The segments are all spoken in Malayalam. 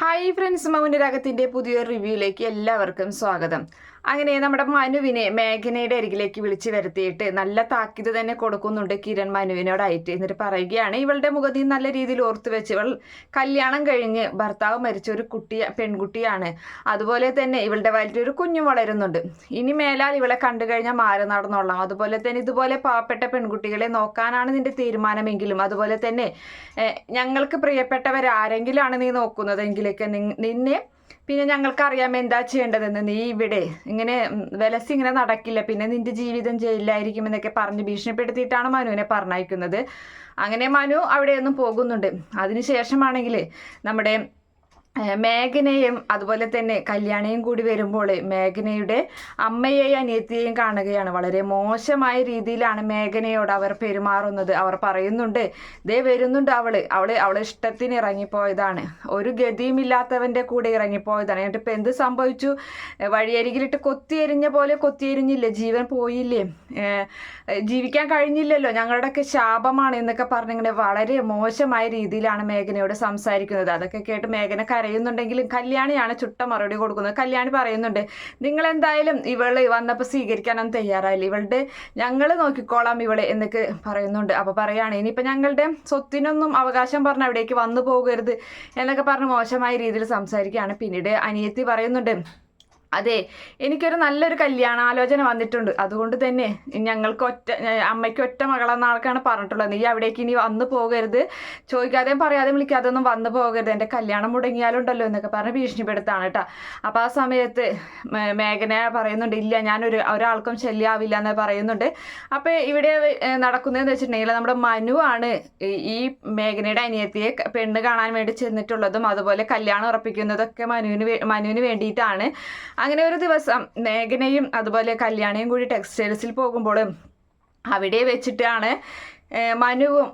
ഹായ് ഫ്രണ്ട്സ് മൗനരാഗത്തിന്റെ പുതിയൊരു റിവ്യൂയിലേക്ക് എല്ലാവർക്കും സ്വാഗതം. അങ്ങനെ നമ്മുടെ മനുവിനെ മേഘനയുടെ അരികിലേക്ക് വിളിച്ചു വരുത്തിയിട്ട് നല്ല താക്കീത് തന്നെ കൊടുക്കുന്നുണ്ട് കിരൺ മനുവിനോടായിട്ട്. എന്നിട്ട് പറയുകയാണ് ഇവളുടെ മുഖത്തിൽ നല്ല രീതിയിൽ ഓർത്തു വെച്ച് ഇവൾ കല്യാണം കഴിഞ്ഞ് ഭർത്താവ് മരിച്ച ഒരു കുട്ടി പെൺകുട്ടിയാണ്. അതുപോലെ തന്നെ ഇവളുടെ വയറ്റിൽ ഒരു കുഞ്ഞു വളരുന്നുണ്ട്. ഇനി മേലാൽ ഇവളെ കണ്ടു കഴിഞ്ഞാൽ മാറി നടന്നോളാം. അതുപോലെ തന്നെ ഇതുപോലെ പാവപ്പെട്ട പെൺകുട്ടികളെ നോക്കാനാണ് നിന്റെ തീരുമാനമെങ്കിലും. അതുപോലെ തന്നെ ഞങ്ങൾക്ക് പ്രിയപ്പെട്ടവരാരെങ്കിലാണ് നീ നോക്കുന്നതെങ്കിലൊക്കെ നിന്നെ പിന്നെ ഞങ്ങൾക്കറിയാം എന്താ ചെയ്യേണ്ടതെന്ന്. നീ ഇവിടെ ഇങ്ങനെ വെലസി ഇങ്ങനെ നടക്കില്ല. പിന്നെ നിന്റെ ജീവിതം ജയിലിലായിരിക്കും എന്നൊക്കെ പറഞ്ഞ് ഭീഷണിപ്പെടുത്തിയിട്ടാണ് മനുവിനെ പറഞ്ഞയക്കുന്നത്. അങ്ങനെ മനു അവിടെയൊന്നും പോകുന്നുണ്ട്. അതിനുശേഷമാണെങ്കിൽ നമ്മുടെ മേഘനയും അതുപോലെ തന്നെ കല്യാണയും കൂടി വരുമ്പോൾ മേഘനയുടെ അമ്മയെയും അനിയത്തിയെയും കാണുകയാണ്. വളരെ മോശമായ രീതിയിലാണ് മേഘനയോട് അവർ പെരുമാറുന്നത്. അവർ പറയുന്നുണ്ട് ദേ വരുന്നുണ്ട് അവൾ. അവൾ അവളെ ഇഷ്ടത്തിന് ഇറങ്ങിപ്പോയതാണ്. ഒരു ഗതിയുമില്ലാത്തവന്റെ കൂടെ ഇറങ്ങിപ്പോയതാണ്. എന്നിട്ട് ഇപ്പം എന്ത് സംഭവിച്ചു? വഴിയരികിലിട്ട് കൊത്തിയെരിഞ്ഞ പോലെ കൊത്തിയെരിഞ്ഞില്ലേ? ജീവൻ പോയില്ലേ? ജീവിക്കാൻ കഴിഞ്ഞില്ലല്ലോ? ഞങ്ങളുടെയൊക്കെ ശാപമാണ് എന്നൊക്കെ പറഞ്ഞിങ്ങനെ വളരെ മോശമായ രീതിയിലാണ് മേഘനയോട് സംസാരിക്കുന്നത്. അതൊക്കെ കേട്ട് മേഘന കരയുന്നുണ്ടെങ്കിലും കല്യാണിയാണ് ചുട്ട മറുപടി കൊടുക്കുന്നത്. കല്യാണി പറയുന്നുണ്ട് നിങ്ങൾ എന്തായാലും ഇവൾ വന്നപ്പോൾ സ്വീകരിക്കാനൊന്നും തയ്യാറായില്ല. ഇവളുടെ ഞങ്ങൾ നോക്കിക്കോളാം ഇവളെ എന്നൊക്കെ പറയുന്നുണ്ട്. അപ്പോൾ പറയുകയാണ് ഇനിയിപ്പോൾ ഞങ്ങളുടെ സ്വത്തിനൊന്നും അവകാശം പറഞ്ഞ് അവിടേക്ക് വന്നു പോകരുത് എന്നൊക്കെ പറഞ്ഞ് മോശമായ രീതിയിൽ സംസാരിക്കുകയാണ്. പിന്നീട് അനിയത്തി പറയുന്നുണ്ട് അതെ എനിക്കൊരു നല്ലൊരു കല്യാണാലോചന വന്നിട്ടുണ്ട്. അതുകൊണ്ട് തന്നെ ഞങ്ങൾക്ക് ഒറ്റ അമ്മയ്ക്ക് ഒറ്റ മകളെന്നാൾക്കാണ് പറഞ്ഞിട്ടുള്ളത്. നീ അവിടേക്ക് ഇനി വന്നു പോകരുത്. ചോദിക്കാതെയും പറയാതെയും വിളിക്കാതെ ഒന്നും വന്നു പോകരുത്. എന്റെ കല്യാണം മുടങ്ങിയാലുണ്ടല്ലോ എന്നൊക്കെ പറഞ്ഞ് ഭീഷണിപ്പെടുത്താണ് കേട്ടോ. അപ്പോൾ ആ സമയത്ത് മേഘന പറയുന്നുണ്ട് ഇല്ല ഞാനൊരു ഒരാൾക്കും ശല്യാവില്ല എന്ന് പറയുന്നുണ്ട്. അപ്പോൾ ഇവിടെ നടക്കുന്നതെന്ന് വെച്ചിട്ടുണ്ടെങ്കിൽ നമ്മുടെ മനു ആണ് ഈ- മേഘനയുടെ അനിയത്തിയെ പെണ്ണ് കാണാൻ വേണ്ടി ചെന്നിട്ടുള്ളതും അതുപോലെ കല്യാണം ഉറപ്പിക്കുന്നതൊക്കെ മനുവിന് മനുവിന് വേണ്ടിയിട്ടാണ്. അങ്ങനെ ഒരു ദിവസം മേഘനയും അതുപോലെ കല്യാണിയും കൂടി ടെക്സ്റ്റൈൽസിൽ പോകുമ്പോൾ അവിടെ വെച്ചിട്ടാണ് മനുവും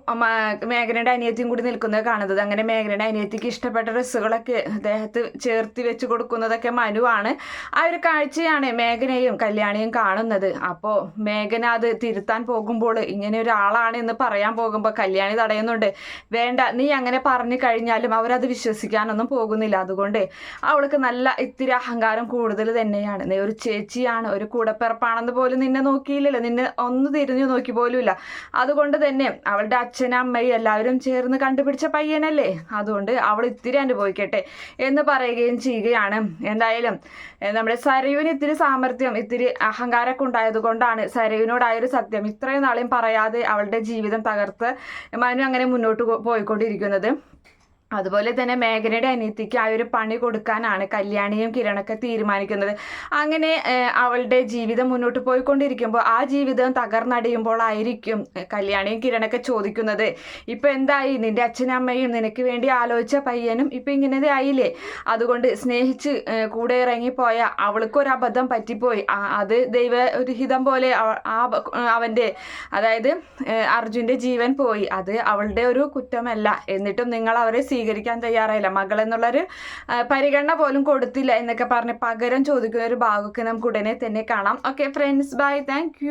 മേഘനയുടെ അനിയത്തിയും കൂടി നിൽക്കുന്നത് കാണുന്നത്. അങ്ങനെ മേഘനയുടെ അനിയത്തിക്ക് ഇഷ്ടപ്പെട്ട ഡ്രസ്സുകളൊക്കെ അദ്ദേഹത്ത് ചേർത്തി വെച്ച് കൊടുക്കുന്നതൊക്കെ മനുവാണ്. ആ ഒരു കാഴ്ചയാണ് മേഘനയും കല്യാണിയും കാണുന്നത്. അപ്പോൾ മേഘന അത് തിരുത്താൻ പോകുമ്പോൾ ഇങ്ങനെ ഒരാളാണ് എന്ന് പറയാൻ പോകുമ്പോൾ കല്യാണി തടയുന്നുണ്ട്. വേണ്ട നീ അങ്ങനെ പറഞ്ഞു കഴിഞ്ഞാലും അവരത് വിശ്വസിക്കാനൊന്നും പോകുന്നില്ല. അതുകൊണ്ട് അവൾക്ക് നല്ല ഇത്തിരി അഹങ്കാരം കൂടുതൽ തന്നെയാണ്. നീ ഒരു ചേച്ചിയാണ് ഒരു കൂടപ്പിറപ്പാണെന്ന് പോലും നിന്നെ നോക്കിയില്ലല്ലോ. നിന്നെ ഒന്ന് തിരിഞ്ഞു നോക്കി പോലുമില്ല. അതുകൊണ്ട് തന്നെ. അവളുടെ അച്ഛനും അമ്മയും എല്ലാവരും ചേർന്ന് കണ്ടുപിടിച്ച പയ്യനല്ലേ? അതുകൊണ്ട് അവൾ ഇത്തിരി അനുഭവിക്കട്ടെ എന്ന് പറയുകയും ചെയ്യുകയാണ്. എന്തായാലും നമ്മുടെ സരയുവിന് ഇത്തിരി സാമർഥ്യം ഇത്തിരി അഹങ്കാരമൊക്കെ ഉണ്ടായത് കൊണ്ടാണ് സരയുവിനോടായൊരു സത്യം ഇത്രയും നാളെയും പറയാതെ അവളുടെ ജീവിതം തകർത്ത് മനു അങ്ങനെ മുന്നോട്ട് പോയിക്കൊണ്ടിരിക്കുന്നത്. അതുപോലെ തന്നെ മേഘനയുടെ അനിയത്തിക്ക് ആ ഒരു പണി കൊടുക്കാനാണ് കല്യാണിയും കിരണൊക്കെ തീരുമാനിക്കുന്നത്. അങ്ങനെ അവളുടെ ജീവിതം മുന്നോട്ട് പോയിക്കൊണ്ടിരിക്കുമ്പോൾ ആ ജീവിതം തകർന്നടിയുമ്പോഴായിരിക്കും കല്യാണിയും കിരണൊക്കെ ചോദിക്കുന്നത്. ഇപ്പം എന്തായി? നിന്റെ അച്ഛനമ്മയും നിനക്ക് വേണ്ടി ആലോചിച്ച പയ്യനും ഇപ്പം ഇങ്ങനെ ആയില്ലേ? അതുകൊണ്ട് സ്നേഹിച്ച് കൂടെ ഇറങ്ങിപ്പോയ അവൾക്കൊരു അബദ്ധം പറ്റിപ്പോയി അത് ദൈവ ഒരു ഹിതം പോലെ ആ അവന്റെ അതായത് അർജുന്റെ ജീവൻ പോയി. അത് അവളുടെ ഒരു കുറ്റമല്ല. എന്നിട്ടും നിങ്ങൾ അവരെ സ്വീകരിക്കാൻ തയ്യാറായില്ല. മകൾ എന്നുള്ളൊരു പരിഗണന പോലും കൊടുത്തില്ല എന്നൊക്കെ പറഞ്ഞ് പകരം ചോദിക്കുന്ന ഒരു ഭാഗമൊക്കെ നമുക്ക് ഉടനെ തന്നെ കാണാം. Okay friends bye thank